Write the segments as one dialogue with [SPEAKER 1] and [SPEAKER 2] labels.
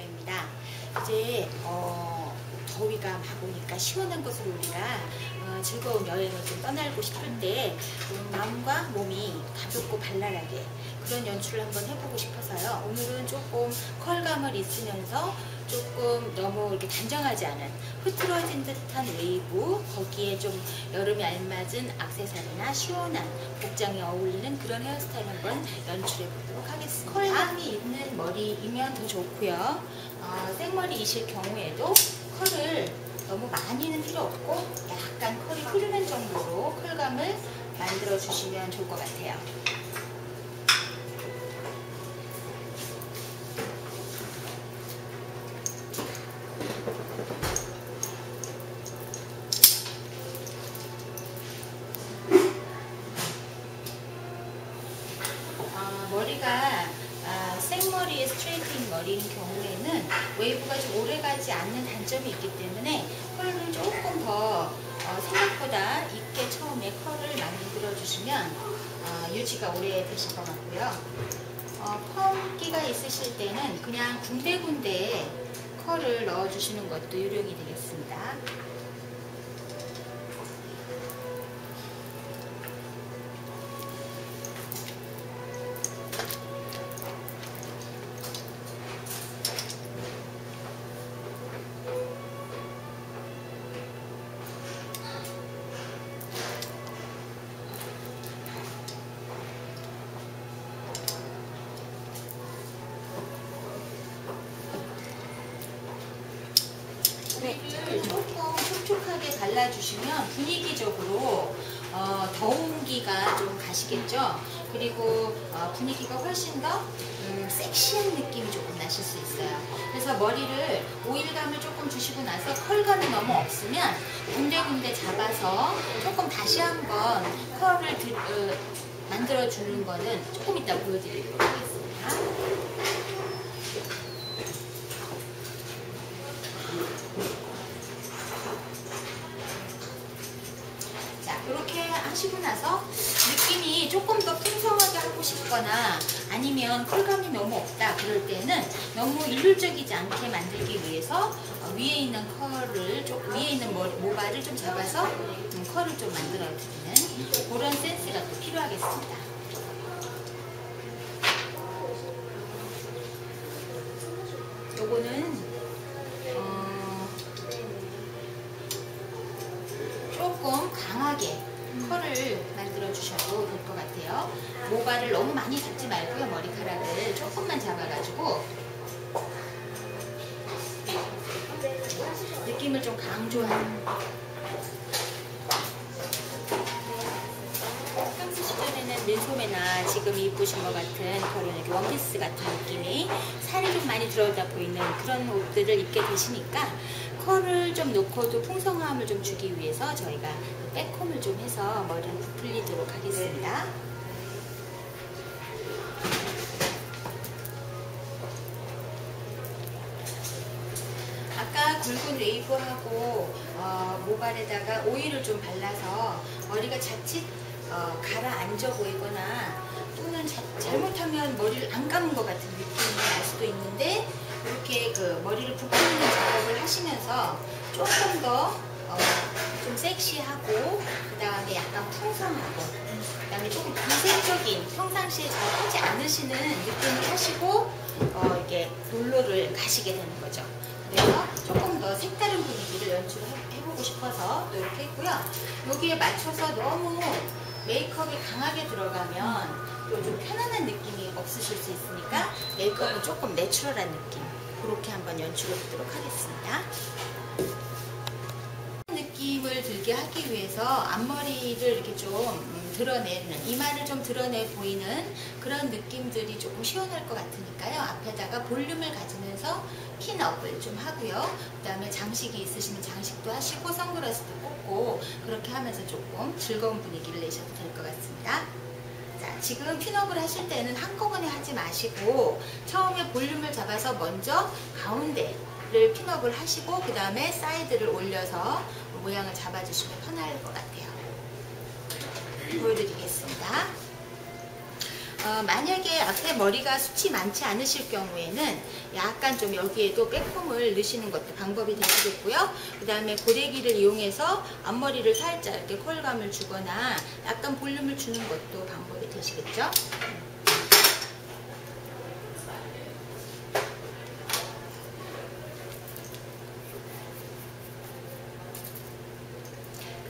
[SPEAKER 1] 원장입니다. 이제 어, 더위가 막 오니까 시원한 곳으로 우리가 어, 즐거운 여행을 좀 떠나고 싶을 때 음, 마음과 몸이 가볍고 발랄하게 그런 연출을 한번 해보고 싶어서요. 오늘은 조금 컬감을 있으면서 조금 너무 이렇게 단정하지 않은 흐트러진 듯한 웨이브 거기에 좀 여름에 알맞은 악세사리나 시원한 복장에 어울리는 그런 헤어스타일 한번 연출해 보도록 하겠습니다. 컬감이 있는 머리이면 더 좋고요. 어, 생머리이실 경우에도 컬을 너무 많이는 필요 없고 약간 컬이 흐르는 정도로 컬감을 만들어 주시면 좋을 것 같아요. 아, 머리가 아, 생 머리의 스트레이트인 머리인 경우에는 웨이브가 좀 오래가지 않는 단점이 있기 때문에 컬을 조금 더 어, 생각보다 있게 처음에 컬을 만들어 주시면 어, 유지가 오래 되실 것 같고요. 어, 펌기가 있으실 때는 그냥 군데군데 컬을 넣어주시는 것도 요령이 되겠습니다. 뿌리를 조금 촉촉하게 발라주시면 분위기적으로 어, 더운기가 좀 가시겠죠. 그리고 어, 분위기가 훨씬 더 음, 섹시한 느낌이 조금 나실 수 있어요. 그래서 머리를 오일감을 조금 주시고 나서 컬감이 너무 없으면 군데군데 잡아서 조금 다시 한번 컬을 드, 어, 만들어주는 거는 조금 이따 보여드리도록 하겠습니다. 자, 그렇게 하시고 나서 느낌이 조금 더 풍성하게 하고 싶거나 아니면 컬감이 너무 없다 그럴 때는 너무 일률적이지 않게 만들기 위해서 어, 위에 있는 컬을 좀 위에 있는 머리, 모발을 좀 잡아서 음, 컬을 좀 만들어 드리는 그런 센스가 또 필요하겠습니다. 요거는 모발을 너무 많이 잡지 말고요. 머리카락을 조금만 잡아가지고 느낌을 좀 강조한 평소 시절에는 민소매나 지금 입으신 것 같은 그런 원피스 같은 느낌이 살이 좀 많이 들어오다 보이는 그런 옷들을 입게 되시니까 컬을 좀 놓고도 풍성함을 좀 주기 위해서 저희가 백홈을 좀 해서 머리를 부풀리도록 하겠습니다. 굵은 웨이브하고 어, 모발에다가 오일을 좀 발라서 머리가 자칫 어, 가라앉아 보이거나 또는 자, 잘못하면 머리를 안 감은 것 같은 느낌이 날 수도 있는데 이렇게 그 머리를 부풀리는 작업을 하시면서 조금 더 어, 좀 섹시하고 그 다음에 약간 풍성하고 그 다음에 조금 비생적인 평상시에 잘 하지 않으시는 느낌을 하시고 어, 이게 놀러를 가시게 되는 거죠. 그래서 조금 더 색다른 분위기를 연출해보고 싶어서 또 이렇게 했고요. 여기에 맞춰서 너무 메이크업이 강하게 들어가면 또 좀 편안한 느낌이 없으실 수 있으니까 메이크업은 조금 내추럴한 느낌 그렇게 한번 연출해 보도록 하겠습니다. 느낌을 들게 하기 위해서 앞머리를 이렇게 좀 음, 드러내는 이마를 좀 드러내 보이는 그런 느낌들이 조금 시원할 것 같으니까요. 앞에다가 볼륨을 가지면서 핀업을 좀 하고요. 그 다음에 장식이 있으시면 장식도 하시고 선글라스도 꽂고 그렇게 하면서 조금 즐거운 분위기를 내셔도 될 것 같습니다. 자, 지금 핀업을 하실 때는 한꺼번에 하지 마시고 처음에 볼륨을 잡아서 먼저 가운데 를 핀업을 하시고 그 다음에 사이드를 올려서 모양을 잡아주시면 편할 것 같아요. 보여드리겠습니다. 어, 만약에 앞에 머리가 숱이 많지 않으실 경우에는 약간 좀 여기에도 빼꼼을 넣으시는 것도 방법이 되시겠고요. 그 다음에 고데기를 이용해서 앞머리를 살짝 이렇게 컬감을 주거나 약간 볼륨을 주는 것도 방법이 되시겠죠.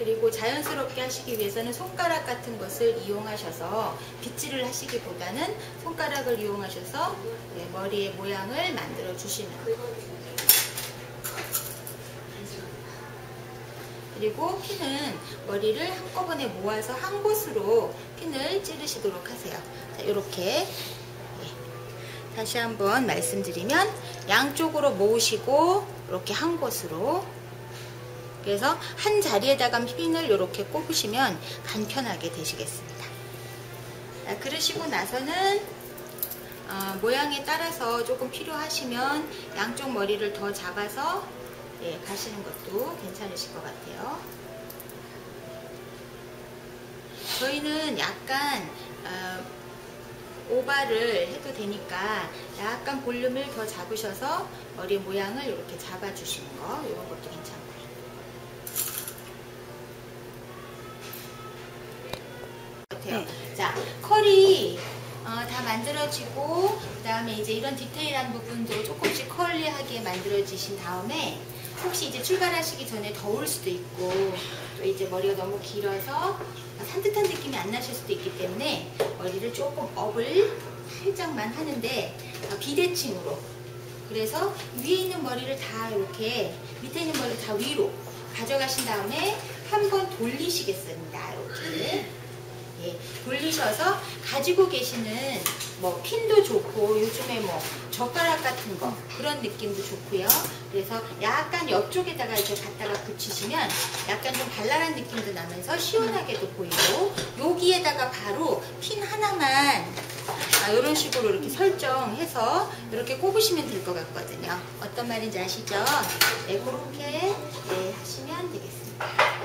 [SPEAKER 1] 그리고 자연스럽게 하시기 위해서는 손가락 같은 것을 이용하셔서 빗질을 하시기보다는 손가락을 이용하셔서 네, 머리의 모양을 만들어 주시는 그리고 핀은 머리를 한꺼번에 모아서 한 곳으로 핀을 찌르시도록 하세요. 자, 이렇게 예. 다시 한번 말씀드리면 양쪽으로 모으시고 이렇게 한 곳으로 그래서 한 자리에다가 핀을 이렇게 꼽으시면 간편하게 되시겠습니다. 자, 그러시고 나서는 어, 모양에 따라서 조금 필요하시면 양쪽 머리를 더 잡아서 예, 가시는 것도 괜찮으실 것 같아요. 저희는 약간 어, 오바를 해도 되니까 약간 볼륨을 더 잡으셔서 머리 모양을 이렇게 잡아주시는 거 이런 것도 괜찮고요. 만들어지고 그 다음에 이제 이런 디테일한 부분도 조금씩 컬리하게 만들어지신 다음에 혹시 이제 출발하시기 전에 더울 수도 있고 또 이제 머리가 너무 길어서 산뜻한 느낌이 안 나실 수도 있기 때문에 머리를 조금 업을 살짝만 하는데 어, 비대칭으로 그래서 위에 있는 머리를 다 이렇게 밑에 있는 머리를 다 위로 가져가신 다음에 한번 돌리시겠습니다. 이렇게 예, 돌리셔서 가지고 계시는 뭐 핀도 좋고 요즘에 뭐 젓가락 같은 거 그런 느낌도 좋고요. 그래서 약간 옆쪽에다가 이렇게 갖다가 붙이시면 약간 좀 발랄한 느낌도 나면서 시원하게도 보이고 여기에다가 바로 핀 하나만 아, 이런 식으로 이렇게 설정해서 이렇게 꼽으시면 될 것 같거든요. 어떤 말인지 아시죠? 네, 그렇게 네, 하시면 되겠습니다.